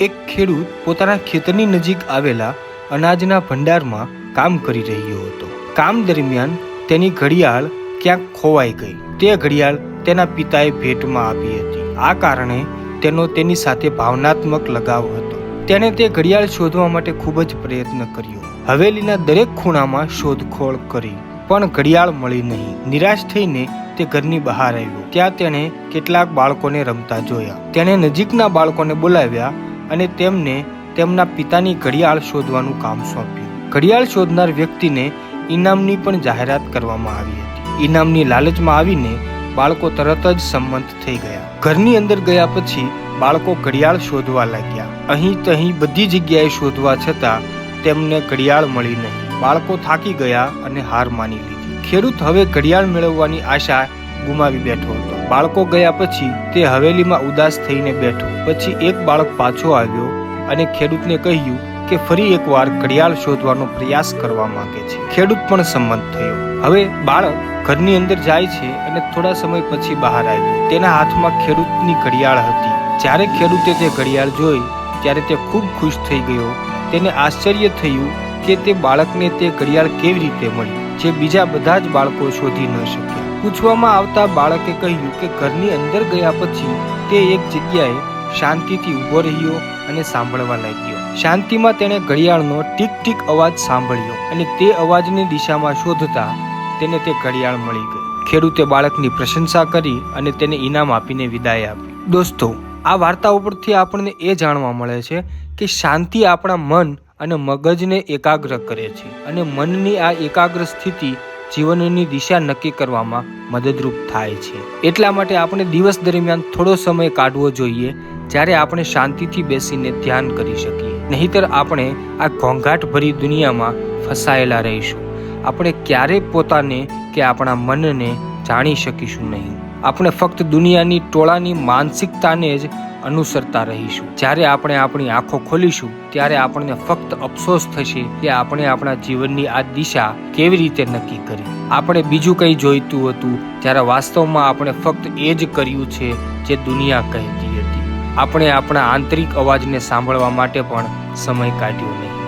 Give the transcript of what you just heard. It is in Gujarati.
એક ખેડૂત પોતાના ખેતરની નજીક આવેલા અનાજના ભંડારમાં કામ કરી રહ્યો હતો. કામ દરમિયાન તેની ઘડિયાળ ક્યાંક ખોવાઈ ગઈ. તે ઘડિયાળ તેના પિતાએ ભેટમાં આપી હતી. આ કારણે તેનો તેની સાથે ભાવનાત્મક લગાવ હતો. તેણે તે ઘડિયાળ શોધવા માટે ખૂબ જ પ્રયત્ન કર્યો. હવેલીના દરેક ખૂણામાં શોધખોળ કરી, પણ ઘડિયાળ મળી નહીં. નિરાશ થઈને તે ઘરની બહાર આવ્યો. ત્યાં તેણે કેટલાક બાળકોને રમતા જોયા. તેણે નજીકના બાળકોને બોલાવ્યા અને તેમને તેમના પિતાની ઘડિયાળ શોધવાનું કામ સોંપ્યું. ઘડિયાળ શોધનાર વ્યક્તિને ઇનામની પણ જાહેરાત કરવામાં આવી હતી. ઇનામની લાલચમાં આવીને બાળકો તરત જ સંમત થઈ ગયા. ઘરની અંદર ગયા પછી બાળકો ઘડિયાળ શોધવા લાગ્યા. અહીં તહીં બધી જગ્યાએ શોધવા છતાં તેમને ઘડિયાળ મળી નહીં. બાળકો થાકી ગયા અને હાર માની લીધી. ખેડૂત હવે ઘડિયાળ મેળવવાની આશા ગુમાવી બેઠો હતો. બાળકો ગયા પછી તે હવેલીમાં ઉદાસ થઈને બેઠો. પછી એક બાળક પાછો આવ્યો અને ખેડૂતને કહ્યું કે ફરી એકવાર ઘડિયાળ શોધવાનો પ્રયાસ કરવા માંગે છે. ખેડૂત પણ સંમત થયો. હવે બાળક ઘરની અંદર જાય છે અને થોડા સમય પછી બહાર આવ્યો. તેના હાથમાં ખેડૂતની ઘડિયાળ હતી. જ્યારે ખેડૂતે તે ઘડિયાળ જોઈ, ત્યારે તે ખૂબ ખુશ થઈ ગયો. તેને આશ્ચર્ય થયું કે તે બાળકને તે ઘડિયાળ કેવી રીતે મળી, જે બીજા બધા જ બાળકો શોધી ન શક્યા. પૂછવામાં આવતા બાળકે કહ્યું કે ઘરની અંદર ગયા પછી તે એક જગ્યાએ શાંતિથી ઊભો રહ્યો અને સાંભળવા લાગ્યો. શાંતિમાં તેણે ઘડિયાળનો ટીક ટીક અવાજ સાંભળ્યો અને તે અવાજની દિશામાં શોધતા તેને તે ઘડિયાળ મળી ગઈ. ખેડૂતે બાળકની પ્રશંસા કરી અને તેને ઇનામ આપીને વિદાય આપી. દોસ્તો, આ વાર્તા ઉપરથી આપણને એ જાણવા મળે છે કે શાંતિ આપણા મન અને મગજને એકાગ્ર કરે છે અને મનની આ એકાગ્ર સ્થિતિ જીવનની દિશા નક્કી કરવામાં મદદરૂપ થાય છે. એટલા માટે આપણે દિવસ દરમિયાન થોડો સમય કાઢવો જોઈએ, જ્યારે આપણે શાંતિથી બેસીને ધ્યાન કરી શકીએ. નહીતર આપણે આ ઘોંઘાટ ભરી દુનિયામાં ફસાયેલા રહીશું. આપણે ક્યારેય પોતાને કે આપણા મનને જાણી શકીશું નહીં. આપણે ફક્ત દુનિયાની ટોળાની માનસિકતાને જ અનુસરતા રહીશું. જ્યારે આપણે આપણી આંખો ખોલીશું, ત્યારે આપણને ફક્ત અફસોસ થશે કે આપણે આપણા જીવનની આ દિશા કેવી રીતે નક્કી કરી. આપણે બીજું કંઈ જોઈતું હતું, જ્યારે વાસ્તવમાં આપણે ફક્ત એ જ કર્યું છે જે દુનિયા કહેતી હતી. આપણે આપણા આંતરિક અવાજને સાંભળવા માટે પણ સમય કાઢ્યો નહીં.